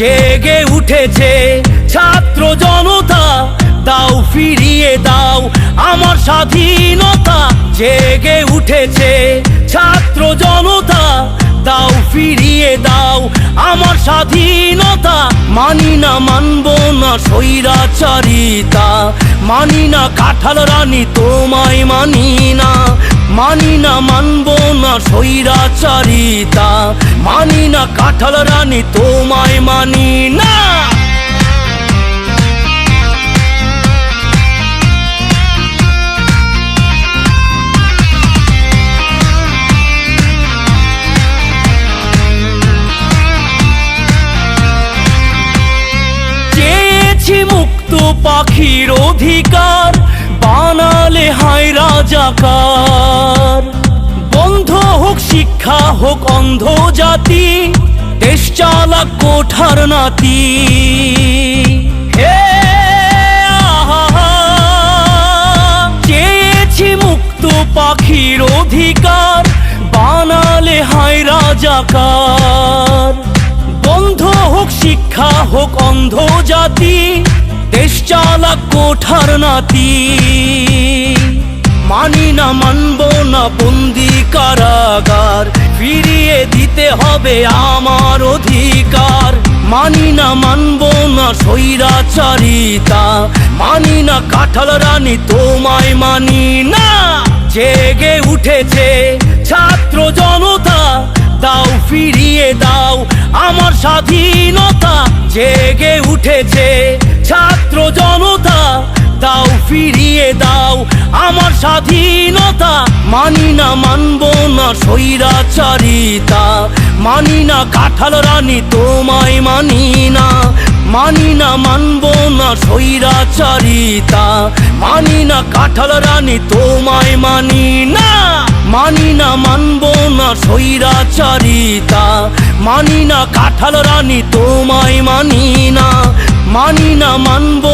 জেগে উঠেছে ছাত্র জনতা, দাও ফিরিয়ে দাও আমার স্বাধীনতা। জেগে উঠেছে ছাত্র জনতা, দাও ফিরিয়ে দাও আমার স্বাধীনতা। মানি না মানব না স্বৈরাচারিতা, মানি না কাঁঠাল রানী তোমায় মানি না। মানি না মানব না স্বৈরাচারিতা, মানি না কাঁঠাল রানী তোমায় মানি না। মুক্ত পাখির অধিকার বানালে হায় হোক শিক্ষা, হোক অন্ধ জাতি, দেশ চালাক কোঠার নাতি। চেয়েছি মুক্ত পাখির অধিকার, বানালে হায় রাজাকার। বন্ধ হোক শিক্ষা, হোক অন্ধ জাতি, দেশ চালাক কোঠার নাতি। বন্দি কারাগার। ফিরিয়ে দিতে হবে আমার অধিকার। মানি না মানব না স্বৈরাচারিতা। মানি না কাঁঠাল রানী, তোমায় মানি না। জেগে উঠেছে ছাত্র জনতা। দাও ফিরিয়ে দাও আমার স্বাধীনতা। জেগে উঠেছে ছাত্র আমার স্বাধীনতা, মানি না মানব না স্বৈরাচারিতা, মানি না কাঁঠাল রানী তোমায় মানি না মানি না মানব না স্বৈরাচারিতা, মানি না কাঁঠাল রানী তোমায় মানি না মানি না মানব না স্বৈরাচারিতা, মানি না কাঁঠাল রানী তোমায় মানি না মানি না মানব